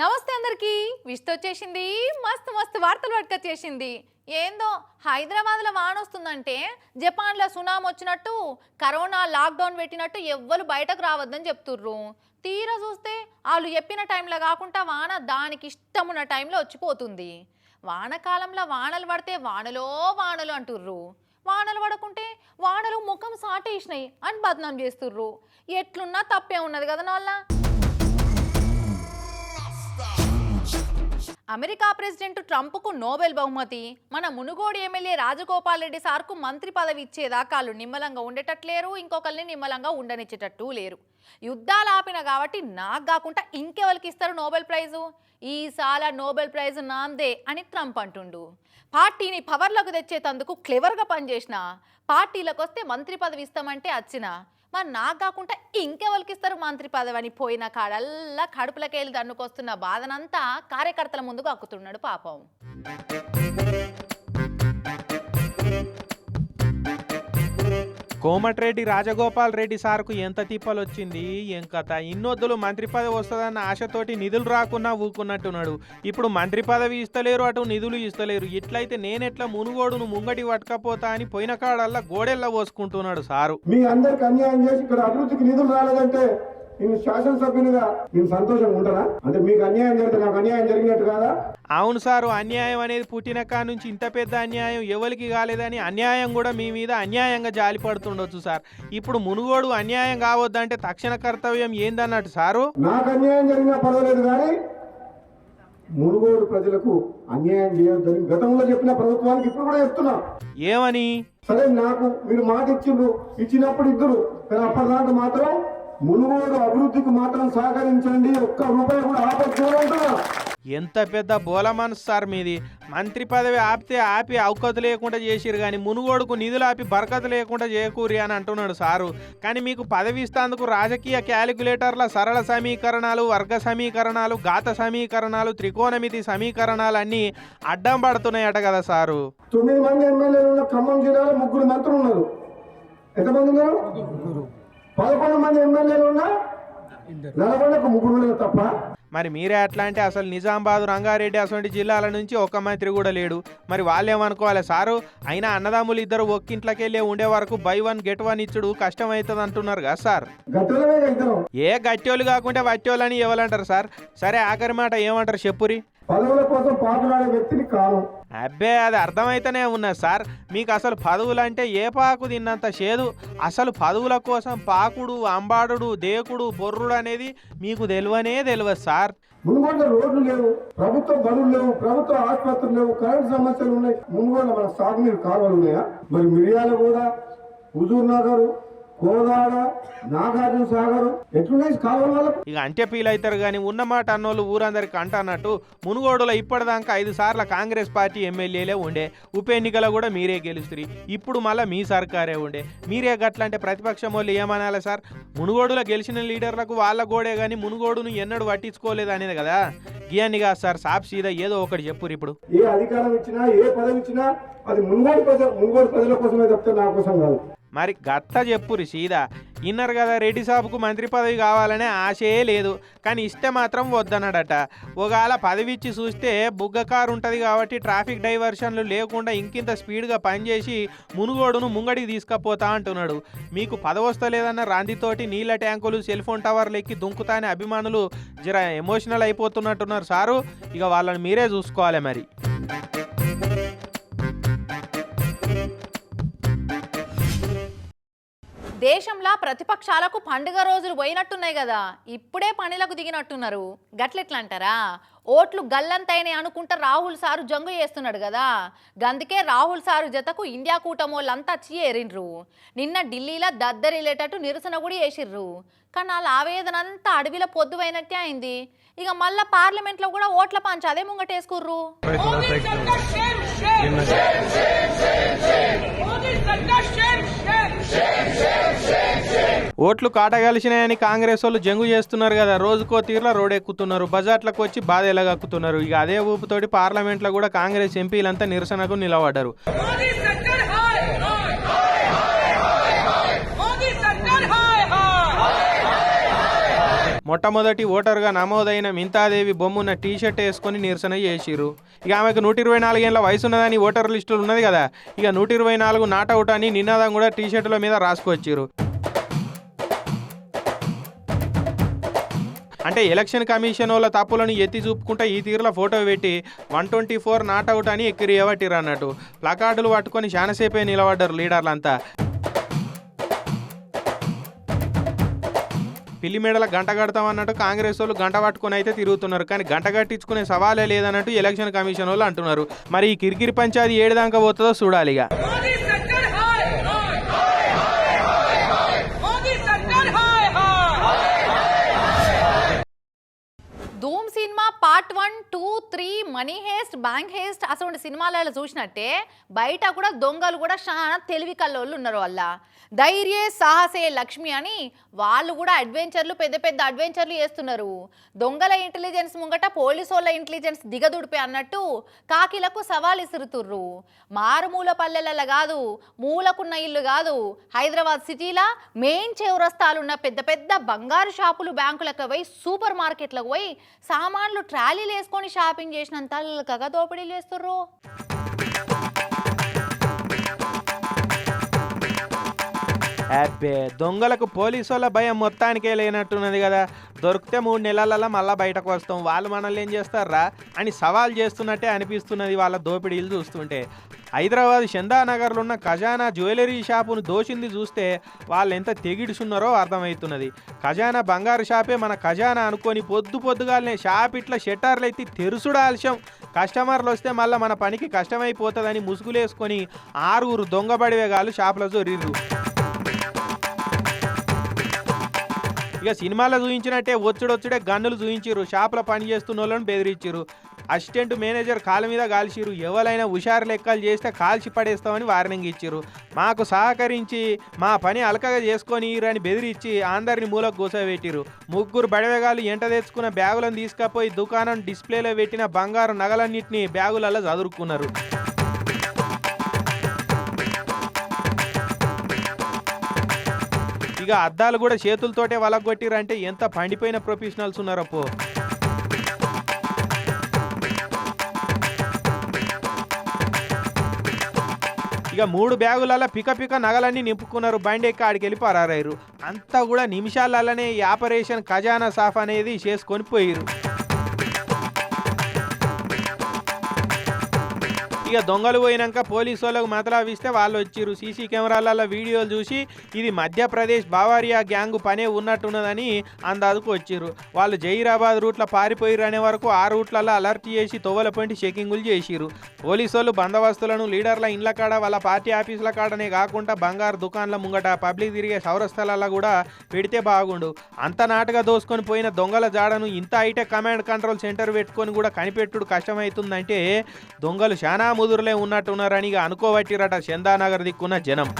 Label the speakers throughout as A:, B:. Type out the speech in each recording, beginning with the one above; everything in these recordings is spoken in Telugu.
A: నమస్తే అందరికి. విష్తో వచ్చేసింది మస్తు మస్తు వార్తలు పట్టుకొచ్చేసింది. ఏందో హైదరాబాద్లో వాన వస్తుందంటే జపాన్లో సునామీ వచ్చినట్టు కరోనా లాక్డౌన్ పెట్టినట్టు ఎవ్వరు బయటకు రావద్దని చెప్తుర్రు. తీరా చూస్తే వాళ్ళు చెప్పిన టైంలో కాకుండా వాన దానికి ఇష్టమున్న టైంలో వచ్చిపోతుంది. వానకాలంలో వానలు పడితే వానలో వానలు అంటుర్రు. వానలు పడకుంటే వానలు ముఖం సాటేసినాయి అని బదనాం చేస్తుర్రు. ఎట్లున్నా తప్పే ఉన్నది కదా నాళ్ళ అమెరికా ప్రెసిడెంట్ ట్రంప్కు నోబెల్ బహుమతి. మన మునుగోడు ఎమ్మెల్యే రాజగోపాల్ రెడ్డి సార్కు మంత్రి పదవి ఇచ్చేదాకా వాళ్ళు నిమ్మలంగా ఉండేటట్లేరు ఇంకొకరిని నిమ్మలంగా ఉండనిచ్చేటట్టు లేరు. యుద్ధాలు ఆపిన కాబట్టి నాకు కాకుండా ఇంకెవరికి ఇస్తారు నోబెల్ ప్రైజు? ఈసాల నోబెల్ ప్రైజ్ నాందే అని ట్రంప్ అంటుండు. పార్టీని పవర్లోకి తెచ్చేటందుకు క్లెవర్గా పనిచేసిన పార్టీలకు వస్తే మంత్రి పదవి ఇస్తామంటే వచ్చిన మరి నాకు కాకుండా ఇంకెవరికి ఇస్తారు మంత్రి పదవి అని పోయిన కాడల్లా కడుపులకెళ్ళి దన్నుకొస్తున్న బాధనంతా కార్యకర్తల ముందుకు అక్కుతున్నాడు పాపం.
B: కోమటిరెడ్డి రాజగోపాల్ రెడ్డి సార్కు ఎంత తిప్పలొచ్చింది? ఏం కథ? ఇన్నొద్దులు మంత్రి పదవి వస్తుందన్న ఆశతోటి నిధులు రాకున్నా ఊకున్నట్టున్నాడు. ఇప్పుడు మంత్రి పదవి ఇస్తలేరు అటు నిధులు ఇస్తలేరు. ఇట్లయితే నేనెట్లా మునుగోడును ముంగటి పట్టకపోతా అని పోయిన కాడల్లా గోడెల్లా పోసుకుంటున్నాడు సారు.
C: మీ అందరికి అన్యాయం చేసి ఇక్కడ అభివృద్ధికి నిధులు రాలేదంటే నేను శాసనసభ్యునిగా నేను సంతోషంగా ఉంటానా? అంటే మీకు అన్యాయం జరిగితే నాకు అన్యాయం జరిగినట్టు కాదా?
B: అవును సారు అన్యాయం అనేది పుట్టిన కాడ నుంచి ఇంత పెద్ద అన్యాయం ఎవరికి కాలేదని అన్యాయం కూడా మీ మీద అన్యాయంగా జాలిపడుతుండొచ్చు సార్. ఇప్పుడు మునుగోడు అన్యాయం కావద్దంటే తక్షణ కర్తవ్యం ఏందన్నట్టు సారు?
C: నాకు అన్యాయం జరిగినా పర్వాలేదు కానీ మునుగోడు ప్రజలకు అన్యాయం చేయొద్దని గతంలో చెప్పిన ప్రభుత్వానికి ఇప్పుడు కూడా చెప్తున్నా.
B: ఏమని?
C: సరే నాకు మీరు మాట ఇచ్చిండ్రు ఇచ్చినప్పుడు ఇద్దరు కానీ అప్పటిదాకా మాత్రం మునుగోడు అభివృద్ధికి మాత్రం సహకరించండి. ఒక్క రూపాయి కూడా ఆపచ్చు
B: ఎంత పెద్ద బోల మనసు సార్ మీది. మంత్రి పదవి ఆపితే ఆపి అవకత లేకుండా చేసిరు కానీ మునుగోడుకు నిధులు ఆపి బరకత లేకుండా చేయకూరి అని అంటున్నాడు సారు. కానీ మీకు పదవి ఇస్తాందుకు రాజకీయ క్యాలిక్యులేటర్ల సరళ సమీకరణాలు వర్గ సమీకరణాలు ఘాత సమీకరణాలు త్రికోణమితి సమీకరణాలు అన్నీ అడ్డం పడుతున్నాయట కదా సారు.
C: తొమ్మిది మంది ఎమ్మెల్యేలు ఉన్న ఖమ్మం జిల్లాలో ముగ్గురు మంత్రులు ఉన్నారు. ఎంతమంది ఉన్నారు? పదకొండు మంది ఎమ్మెల్యేలు ఉన్నా నల్గొండకు ముగ్గురు తప్ప.
B: మరి మీరే అట్లా అంటే అసలు నిజామాబాద్ రంగారెడ్డి అటువంటి జిల్లాల నుంచి ఒక్క మంత్రి కూడా లేడు. మరి వాళ్ళు ఏమనుకోవాలి సారు అయినా అన్నదమ్ములు ఇద్దరు ఒక్కింట్లోకి వెళ్ళే ఉండే వరకు బై వన్ గెట్ వన్ ఇచ్చుడు కష్టం అవుతుంది అంటున్నారు కదా సార్ ఏ గట్టోళ్ళు కాకుంటే వట్టోళ్ళని ఎవరంటారు సార్? సరే ఆఖరి మాట ఏమంటారు చెప్పురి?
C: పదవుల కోసం పాకులాడే వ్యక్తిని కాను.
B: అబ్బే అది అర్థమైతేనే ఉన్నది సార్. మీకు అసలు పదవులు అంటే ఏ పాకు తిన్నంత చేదు? అసలు పదవుల కోసం పాకుడు అంబాడుడు దేకుడు బొర్రుడు అనేది మీకు తెలియనే తెలియదు సార్.
C: మునుగోడ రోడ్లు లేవు ప్రభుత్వ బడులు లేవు ప్రభుత్వ ఆసుపత్రులు లేవు కరెంట్ సమస్యలు ఉన్నాయి. మునుగోడ మన సాగునీరు కాలువలు ఉన్నాయా? మరి మిరియాల కూడా హుజూర్ నగర్ కోదాడ నాగార్జున సాగర్ ఎట్లున్నాయి కాలువల వాళ్ళకు?
B: ఇక అంటే ఫీల్ అవుతారు కానీ ఉన్నమాట అన్నోళ్ళు ఊరందరికి అంటన్నట్టు మునుగోడులో ఇప్పటిదాకా ఐదు సార్లు కాంగ్రెస్ పార్టీ ఎమ్మెల్యేలే ఉండే. ఉప ఎన్నికలో కూడా మీరే గెలుస్తుంది ఇప్పుడు మళ్ళీ మీ సర్కారే ఉండే. మీరే గట్లంటే ప్రతిపక్షం వాళ్ళు ఏమనాలి సార్? మునుగోడులో గెలిచిన లీడర్లకు వాళ్ళ గోడే కానీ మునుగోడును ఎన్నడూ పట్టించుకోలేదు అనేది కదా? గియాన్ని కాదు సార్ సాప్ సీదా ఏదో ఒకటి చెప్పురు ఇప్పుడు.
C: ఏ అధికారం ఇచ్చినా ఏ పదవి ఇచ్చినా అది మునుగోడు ప్రజల మునుగోడు ప్రజల కోసమే తప్పితే నా కోసం కాదు.
B: మరి గత్త చెప్పురు సీదా. ఇన్నారు కదా రెడ్డి సాబుకు మంత్రి పదవి కావాలనే ఆశే లేదు. కానీ ఇస్తే మాత్రం వద్దన్నాడట ఒకవేళ పదవి ఇచ్చి చూస్తే బుగ్గ కారు ఉంటుంది కాబట్టి ట్రాఫిక్ డైవర్షన్లు లేకుండా ఇంకింత స్పీడ్గా పనిచేసి మునుగోడును ముంగడికి తీసుకపోతా అంటున్నాడు. మీకు పదవస్తలేదన్న రాందితోటి నీళ్ళ ట్యాంకులు సెల్ ఫోన్ టవర్లు ఎక్కి దుంకుతానే అభిమానులు జర ఎమోషనల్ అయిపోతున్నట్టున్నారు సారు. ఇక వాళ్ళని మీరే చూసుకోవాలి మరి.
A: దేశంలో ప్రతిపక్షాలకు పండుగ రోజులు పోయినట్టున్నాయి కదా. ఇప్పుడే పనులకు దిగినట్టున్నారు. గట్లెట్లంటారా? ఓట్లు గల్లంతైనాయి అనుకుంటా రాహుల్ సారు జంగు చేస్తున్నాడు కదా. గందుకే రాహుల్ సారు జతకు ఇండియా కూటమోళ్ళంతా వచ్చి నిన్న ఢిల్లీలో దద్దరిల్లేటట్టు నిరసన కూడా చేసిర్రు. కానీ వాళ్ళ ఆవేదన అంతా అడవిలో పొద్దువైనట్టే అయింది. ఇక మళ్ళా పార్లమెంట్లో కూడా ఓట్ల పంచ అదే ముంగటేసుకుర్రు
D: मोदी
B: ఓట్లు కాటగలిసినాయని కాంగ్రెస్ వాళ్ళు జంగు చేస్తున్నారు కదా. రోజుకో తీరులో రోడ్ ఎక్కుతున్నారు బజార్లకు వచ్చి బాధ ఎలాగక్కుతున్నారు? ఇక అదే ఊపుతోటి పార్లమెంట్లో కూడా కాంగ్రెస్ ఎంపీలంతా నిరసనకు నిలబడ్డారు. మొట్టమొదటి ఓటరుగా నమోదైన మింతాదేవి బొమ్మున్న టీషర్ట్ వేసుకొని నిరసన చేసిరు ఇక ఆమెకు నూట ఇరవై నాలుగేళ్ళ వయసు ఉన్నదని ఓటర్ లిస్టులు ఉన్నది కదా. ఇక నూట ఇరవై నాలుగు నాటౌట్ అని నినాదం కూడా టీషర్టుల మీద రాసుకొచ్చారు అంటే ఎలక్షన్ కమిషన్ వాళ్ళ తప్పులను ఎత్తి చూపుకుంటా ఈ తీరులో ఫోటో పెట్టి వన్ ట్వంటీ ఫోర్ నాట్అవుట్ అని ఎక్కిరి ఇవ్వటిరు అన్నట్టు. ప్లకార్డులు పట్టుకొని చాలాసేపే నిలబడ్డారు లీడర్లంతా. పిల్లి మెడల గంట కడతాం అన్నట్టు కాంగ్రెస్ వాళ్ళు గంట పట్టుకొని అయితే తిరుగుతున్నారు. కానీ గంట కట్టించుకునే సవాలే లేదన్నట్టు ఎలక్షన్ కమిషన్ వాళ్ళు అంటున్నారు. మరి ఈ కిరికిరి పంచాయతీ ఏడు దాకా పోతుందో చూడాలి
A: part one two three money heist bank heist అటువంటి సినిమాలలో చూసినట్టే బయట కూడా దొంగలు కూడా చాలా తెలివి కల్లోళ్ళు ఉన్నారు వాళ్ళ. ధైర్యే సాహసే లక్ష్మి అని వాళ్ళు కూడా అడ్వెంచర్లు పెద్ద పెద్ద అడ్వెంచర్లు చేస్తున్నారు. దొంగల ఇంటెలిజెన్స్ ముంగట పోలీసు వాళ్ళ ఇంటెలిజెన్స్ దిగదుడిపే అన్నట్టు కాకిలకు సవాల్ ఇసురుతుర్రు. మారుమూల పల్లెలలో కాదు మూలకున్న ఇల్లు కాదు హైదరాబాద్ సిటీలా మెయిన్ చౌరస్తాలున్న పెద్ద పెద్ద బంగారు షాపులు బ్యాంకులకు పోయి సూపర్ మార్కెట్లకు పోయి సామాన్లు ర్యాలీలు వేసుకొని షాపింగ్ చేసినంత కగ దోపిడీలు చేస్తుర్రు.
B: అబ్బే దొంగలకు పోలీసు వాళ్ళ భయం మొత్తానికే లేనట్టున్నది కదా. దొరికితే మూడు నెలలలో మళ్ళీ బయటకు వస్తాం. వాళ్ళు మనల్ని ఏం చేస్తారా? అని సవాల్ చేస్తున్నట్టే అనిపిస్తున్నది వాళ్ళ దోపిడీలు చూస్తుంటే. హైదరాబాద్ చందానగర్లో ఉన్న ఖజానా జ్యువెలరీ షాపును దోచింది చూస్తే వాళ్ళు ఎంత తెగిడుచున్నారో అర్థమవుతున్నది. ఖజానా బంగారు షాపే మన ఖజానా అనుకొని పొద్దు పొద్దుగాలనే షాప్ ఇట్లా షట్టర్లు ఎత్తి తెరుసుడు ఆలస్యం. కస్టమర్లు వస్తే మళ్ళీ మన పనికి కష్టమైపోతుందని ముసుగులేసుకొని ఆరుగురు దొంగబడివేగాలు షాపులో జొరిర్రు. ఇక సినిమాలో చూపించినట్టే వచ్చుడొచ్చుడే గన్నులు చూయించారు షాప్లో పని చేస్తున్న వాళ్ళని బెదిరించారు అసిస్టెంట్ మేనేజర్ కాళ్ళ మీద కాల్చిరు ఎవరైనా హుషారు లెక్కలు చేస్తే కాల్చి పడేస్తామని వార్నింగ్ ఇచ్చారు మాకు సహకరించి మా పని అలకగా చేసుకొని అని బెదిరించి అందరిని మూలకు కూసబెట్టిరు ముగ్గురు బడవేగాలు ఎంట తెచ్చుకున్న బ్యాగులను తీసుకపోయి దుకాణం డిస్ప్లేలో పెట్టిన బంగారు నగలన్నింటినీ బ్యాగులలో చదురుకున్నారు. ఇక అద్దాలు కూడా చేతులతోటే వలగొట్టిరంటే ఎంత పండిపోయిన ప్రొఫెషనల్స్ ఉన్నారప్పో. ఇక మూడు బ్యాగులలో పిక పిక నగలన్నీ నింపుకున్నారు బండి ఎక్కి ఆడికి వెళ్ళి అంతా కూడా నిమిషాలలోనే ఈ ఆపరేషన్ ఖజానా సాఫ్ అనేది చేసుకొని పోయిరు ఇక దొంగలు పోయినాక పోలీసు వాళ్ళకు మతలావిస్తే వాళ్ళు వచ్చిర్రు. సీసీ కెమెరాలలో వీడియోలు చూసి ఇది మధ్యప్రదేశ్ బావారియా గ్యాంగ్ పనే ఉన్నట్టున్నదని అందాదుకు వచ్చిర్రు. వాళ్ళు జహీరాబాద్ రూట్లో పారిపోయిర్రు అనే వరకు ఆ రూట్లలో అలర్ట్ చేసి తొవ్వల పంటి చెకింగులు చేసిర్రు. పోలీసు వాళ్ళు బందోబస్తులను లీడర్ల ఇండ్ల కాడ వాళ్ళ పార్టీ ఆఫీసుల కాడనే కాకుండా బంగారు దుకాన్ల ముంగట పబ్లిక్ తిరిగే సౌరస్థలాల్లో కూడా పెడితే బాగుండు. అంత నాటుగా దోసుకొని పోయిన దొంగల జాడను ఇంత హైటెక్ కమాండ్ కంట్రోల్ సెంటర్ పెట్టుకొని కూడా కనిపెట్టుడు కష్టమవుతుందంటే దొంగలు చాలా ముదురులే ఉన్నట్టున్నారని ఇక అనుకోబట్టిరట చందానగర్ దిక్కున్న జనం.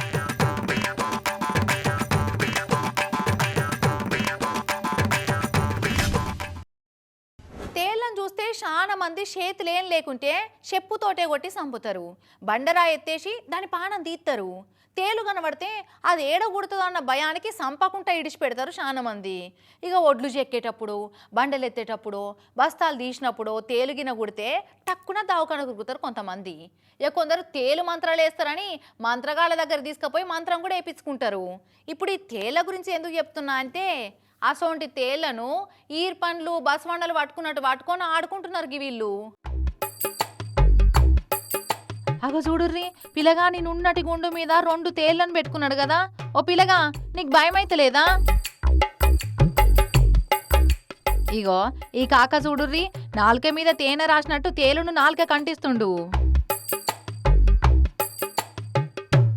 A: చూస్తే చాలా మంది చేతులేం లేకుంటే చెప్పుతోటే కొట్టి చంపుతారు బండరా ఎత్తేసి దాని పానం తీస్తారు తేలు కనబడితే అది ఏడగొడుతుందో అన్న భయానికి సంపకుండా ఇడిచి పెడతారు ఇక ఒడ్లు చెక్కేటప్పుడు బండలు ఎత్తేటప్పుడు బస్తాలు తీసినప్పుడు తేలుగిన కుడితే టక్కున దావకాన కురుకుతారు కొంతమంది. ఇక కొందరు తేలు మంత్రాలు వేస్తారని మంత్రగాళ్ళ దగ్గర తీసుకుపోయి మంత్రం కూడా వేయించుకుంటారు ఇప్పుడు ఈ తేళ్ళ గురించి ఎందుకు చెప్తున్నా అంటే అసోంటి తేళ్ళను ఈర్పండ్లు బస్వండలు పట్టుకున్నట్టు పట్టుకొని ఆడుకుంటున్నారు వీళ్ళు. అగో చూడుర్రి పిల్లగా నేను ఉన్నటి గుండు మీద రెండు తేళ్ళను పెట్టుకున్నాడు కదా. ఓ పిల్లగా నీకు భయం అయితలేదా ఇగో ఈ కాక చూడుర్రి నాలుక మీద తేనె రాసినట్టు తేలును నాలుక కంటిస్తుండు.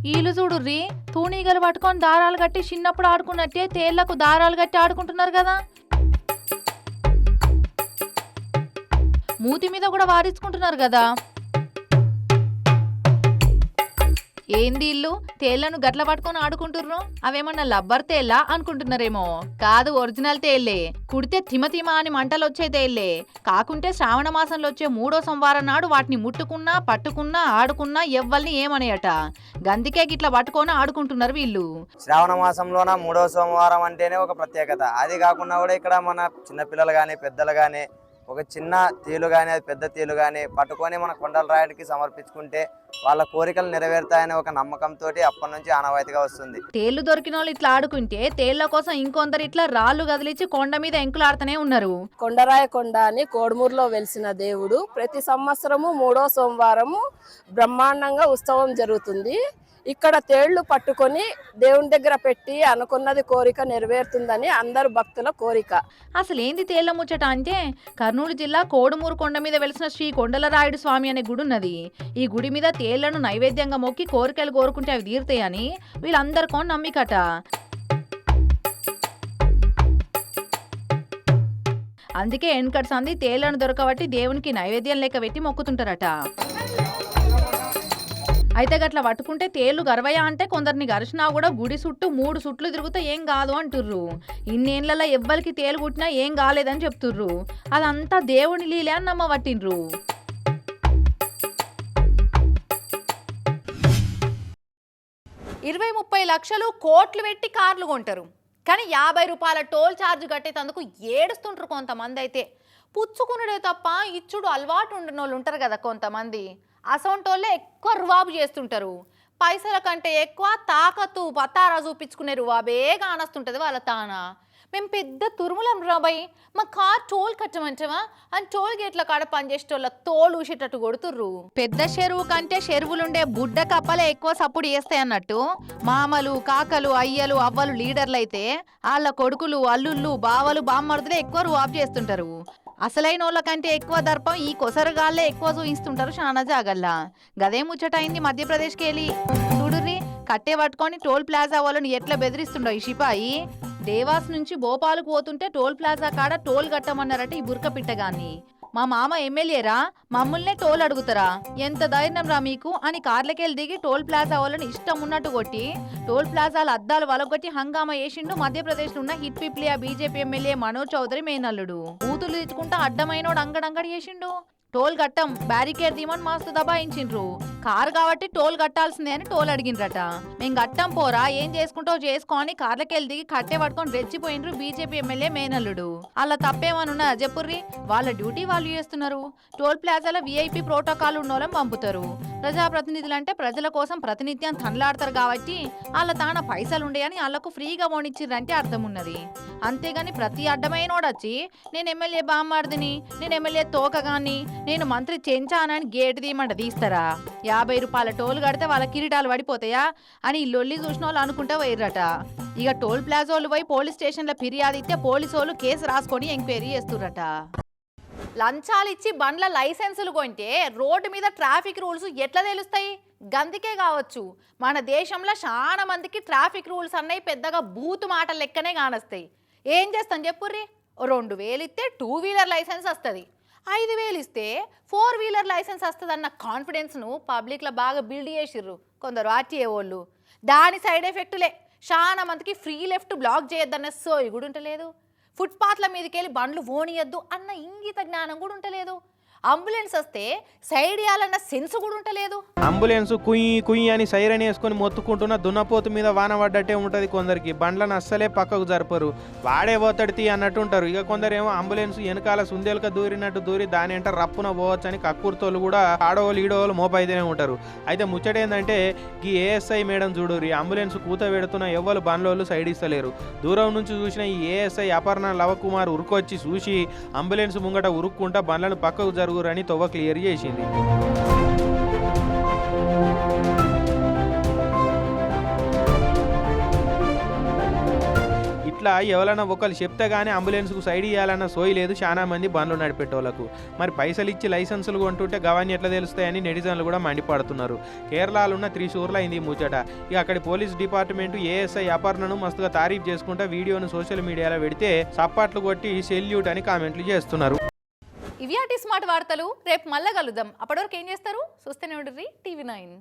A: వీళ్ళు చూడుర్రి తూనీగలు పట్టుకొని దారాలు కట్టి చిన్నప్పుడు ఆడుకున్నట్టే తేళ్ళకు దారాలు కట్టి ఆడుకుంటున్నారు కదా. మూతి మీద కూడా వారించుకుంటున్నారు కదా. ఏంది ఇల్లు? తేళ్ళను గట్ల పట్టుకొని ఆడుకుంటుర్రు? అవేమన్నా లబ్బర్ తేళ్ళ అనుకుంటున్నారేమో. కాదు ఒరిజినల్ తేళ్ళే. కుడితే తిమతిమ అని మంటలు వచ్చే తేళ్ళే. కాకుంటే శ్రావణ మాసంలో వచ్చే మూడో సోమవారం నాడు వాటిని ముట్టుకున్నా పట్టుకున్నా ఆడుకున్నా ఎవ్వల్ని ఏమనేయట. గందికే గిట్ల పట్టుకొని ఆడుకుంటున్నారు వీళ్ళు.
E: శ్రావణ మాసంలోన మూడో సోమవారం అంటేనే ఒక ప్రత్యేకత. అది కాకుండా కూడా ఇక్కడ మన చిన్నపిల్లలు కానీ పెద్దలు కానీ ఒక చిన్న తీలు కానీ అది పెద్ద తీలు కానీ పట్టుకొని మన కొండల రాయుడికి సమర్పించుకుంటే వాళ్ళ కోరికలు నెరవేరుతాయనే ఒక నమ్మకంతో అప్పటి నుంచి ఆనవాయితీగా వస్తుంది.
A: తేళ్ళు దొరికిన వాళ్ళు ఇట్లా ఆడుకుంటే తేళ్ళ కోసం ఇంకొందరు ఇట్లా రాళ్ళు కదిలించి కొండ మీద ఎంకులాడుతూనే ఉన్నారు.
F: కొండరాయ కొండ అని కోడుమూరులో వెలిసిన దేవుడు ప్రతి సంవత్సరము మూడో సోమవారము బ్రహ్మాండంగా ఉత్సవం జరుగుతుంది. ఇక్కడ తేళ్ళు పట్టుకొని దేవుని దగ్గర పెట్టి అనుకున్నది కోరిక నెరవేరుతుందని అందరు భక్తుల కోరిక.
A: అసలు ఏంది తేళ్ళ ముచ్చట అంటే కర్నూలు జిల్లా కోడుమూరు కొండ మీద వెలిసిన శ్రీ కొండలరాయుడు స్వామి అనే గుడి ఉన్నది. ఈ గుడి మీద తేళ్ళను నైవేద్యంగా మొక్కి కోరికలు కోరుకుంటే అవి తీరుతాయని వీళ్ళందరికో నమ్మికట. అందుకే వెనకటి సంది తేళ్ళను దొరకబట్టి దేవునికి నైవేద్యం లెక్క పెట్టి మొక్కుతుంటారట. అయితే గట్ల పట్టుకుంటే తేళ్ళు గర్వయ అంటే కొందరిని గరిచినా కూడా గుడి చుట్టూ మూడు సుట్లు తిరుగుతే ఏం కాదు అంటుర్రు. ఇన్నేళ్ళలో ఎవ్వరికి తేలు కుట్టినా ఏం కాలేదని చెప్తుర్రు. అదంతా దేవుని లీలే అని నమ్మవట్టిండ్రు ఇరవై ముప్పై లక్షలు కోట్లు పెట్టి కార్లు కొంటారు. కానీ యాభై రూపాయల టోల్ ఛార్జ్ కట్టేటందుకు ఏడుస్తుంటారు కొంతమంది అయితే పుచ్చుకునుడే తప్ప ఇచ్చుడు అలవాటు ఉండిన వాళ్ళు ఉంటారు కదా కొంతమంది. అసొంటోళ్ళే ఎక్కువ రువాబు చేస్తుంటారు. పైసల కంటే ఎక్కువ తాకత్తు పతారా చూపించుకునే రువాబే కానస్తుంటుంది వాళ్ళ తాన. మేము పెద్ద తురుములం రాబాయి మా కార్ టోల్ కట్టమంటావా? అని టోల్ గేట్ల కాడ పనిచేసేటోళ్ళ తోలు ఊసేటట్టు కొడుతుర్రు. పెద్ద చెరువు కంటే చెరువులుండే బుడ్డ కప్పలే ఎక్కువ సప్పుడు చేస్తాయి అన్నట్టు. మామలు కాకలు అయ్యలు అవ్వలు లీడర్లు అయితే వాళ్ళ కొడుకులు అల్లుళ్ళు బావలు బామ్మర్దులే ఎక్కువ రువాబ్ చేస్తుంటారు. అసలైన వాళ్ళ కంటే ఎక్కువ దర్పం ఈ కొసరగాళ్ళే ఎక్కువ చూపిస్తుంటారు చాలా జాగల్లా. గదే ముచ్చట అయింది మధ్యప్రదేశ్కి వెళ్ళి. చూడుర్రి కట్టే పట్టుకొని టోల్ ప్లాజా వాళ్ళని ఎట్లా బెదిరిస్తుండో ఈ సిపాయి. దేవాస్ నుంచి భోపాల్కు పోతుంటే టోల్ ప్లాజా కాడ టోల్ కట్టమన్నారట ఈ బుర్క పిట్టగాన్ని మా మామ ఎమ్మెల్యేరా మమ్మల్నే టోల్ అడుగుతారా? ఎంత ధైర్యం రా మీకు? అని కార్లకెళ్ళి దిగి టోల్ ప్లాజా వాళ్ళని ఇష్టం ఉన్నట్టు కొట్టి టోల్ ప్లాజాల అద్దాలు వలగొట్టి హంగామా వేసిండు మధ్యప్రదేశ్లో ఉన్న Hatpipliya BJP MLA Manoj Chaudhary మేనల్లుడు. ఊతులు తెచ్చుకుంటా అడ్డమైనోడు అంగడంగడి చేసిండు. టోల్ కట్టం బ్యారికేడ్ దీమని మస్తు దబాయించిండ్రు. కారు కాబట్టి టోల్ కట్టాల్సిందే అని టోల్ అడిగిండ్రట. మేము కట్టం పోరా ఏం చేసుకుంటావు చేసుకొని కార్లకెళ్ళి దిగి కట్టే పట్టుకొని రెచ్చిపోయిండ్రు బీజేపీ ఎమ్మెల్యే మేనల్లుడు. అలా తప్పేమనున్నా చెప్పుర్రి వాళ్ళ డ్యూటీ వాళ్ళు చేస్తున్నారు. టోల్ ప్లాజాల వీఐపీ ప్రోటోకాల్ ఉన్నోళ్ళని పంపుతారు. ప్రజాప్రతినిధులు అంటే ప్రజల కోసం ప్రతినిత్యం తనలాడతారు కాబట్టి వాళ్ళ తాన పైసలు ఉండేయని వాళ్ళకు ఫ్రీగా ఓనిచ్చిర్రంటే అర్థం ఉన్నది అంతేగాని ప్రతి అడ్డమైనోడొచ్చి నేను ఎమ్మెల్యే బామ్మార్దిని నేను ఎమ్మెల్యే తోకగాని నేను మంత్రి చెంచానని గేటు తీయమంట తీస్తారా? యాభై రూపాయల టోల్ కడితే వాళ్ళ కిరీటాలు పడిపోతాయా? అని ఈ లొల్లి చూసిన వాళ్ళు అనుకుంటా పోయిర్రట. ఇక టోల్ ప్లాజోలు పోయి పోలీస్ స్టేషన్లో ఫిర్యాదు ఇస్తే పోలీసు వాళ్ళు కేసు రాసుకొని ఎంక్వైరీ చేస్తుర్రట. లంచాలు ఇచ్చి బండ్ల లైసెన్సులు కొంటే రోడ్డు మీద ట్రాఫిక్ రూల్స్ ఎట్లా తెలుస్తాయి? గందికే కావచ్చు. మన దేశంలో చాలా మందికి ట్రాఫిక్ రూల్స్ అన్నవి పెద్దగా బూతు మాట లెక్కనే కానొస్తాయి. ఏం చేస్తాం చెప్పుర్రి? ఓ రెండు వేలు ఇస్తే టూ వీలర్ లైసెన్స్ వస్తుంది. ఐదు వేలు ఇస్తే ఫోర్ వీలర్ లైసెన్స్ వస్తుంది అన్న కాన్ఫిడెన్స్ను పబ్లిక్లో బాగా బిల్డ్ చేసిర్రు కొందరు ఆర్టీఏ వాళ్ళు. దాని సైడ్ ఎఫెక్టులే. చాలా మందికి ఫ్రీ లెఫ్ట్ బ్లాక్ చేయొద్దన్న సో కూడా ఉంటలేదు. ఫుట్పాత్ల మీదకి వెళ్ళి బండ్లు ఓనియద్దు అన్న ఇంగిత జ్ఞానం కూడా ఉంటలేదు. అంబులెన్స్ వస్తే సైడ్ ఇవ్వాలన్న సెన్స్ కూడా ఉంటలేదు
B: అంబులెన్స్ కుయ్యి కుయ్యి అని సైరన్ వేసుకొని మొత్తుకుంటున్న దున్నపోతు మీద వాన పడ్డట్టే ఉంటుంది కొందరికి. బండ్లను అస్సలే పక్కకు జరపరు. వాడే పోతాడు తీ అన్నట్టు ఉంటారు. ఇక కొందరేమో అంబులెన్స్ వెనకాల సుందేలక దూరినట్టు దూరి దాని ఎంట రప్పున పోవచ్చు అని కక్కుర్తోళ్ళు కూడా ఆడవాళ్ళు ఈడవాళ్ళు మోపైతేనే ఉంటారు. అయితే ముచ్చట ఏంటంటే ఈ ఏఎస్ఐ మేడం చూడురి అంబులెన్స్ కూత పెడుతున్న ఎవ్వరు బండ్లోళ్ళు సైడ్ ఇస్తలేరు. దూరం నుంచి చూసిన ఈ ఏఎస్ఐ అపర్ణ లవకుమార్ ఉరుకొచ్చి చూసి అంబులెన్స్ ముంగట ఉరుక్కుంటా బండ్లను పక్కకు నలుగురని తొవ్వ క్లియర్ చేసింది. ఇట్లా ఎవరైనా ఒకరు చెప్తే గానీ అంబులెన్స్కు సైడ్ ఇవ్వాలన్న సోయి లేదు. చాలా మంది బండ్లు నడిపేటోళ్ళకు మరి పైసలు ఇచ్చి లైసెన్సులు కొంటుంటే గవాన్ని ఎట్లా తెలుస్తాయని నెటిజన్లు కూడా మండిపడుతున్నారు. కేరళలో ఉన్న త్రిశూర్లో అయింది ముచ్చట. ఇక అక్కడి పోలీస్ డిపార్ట్మెంట్ ఏఎస్ఐ అపర్ణను మస్తుగా తారీఫ్ చేసుకుంటా వీడియోను సోషల్ మీడియాలో పెడితే సప్పట్లు కొట్టి సెల్యూట్ అని కామెంట్లు చేస్తున్నారు.
A: ఇవి స్మార్ట్ వార్తలు రేపు మళ్ళా కలుద్దాం. అప్పటివరకు ఏం చేస్తారు? చూస్తూనే ఉండ్రి టీవీ నైన్.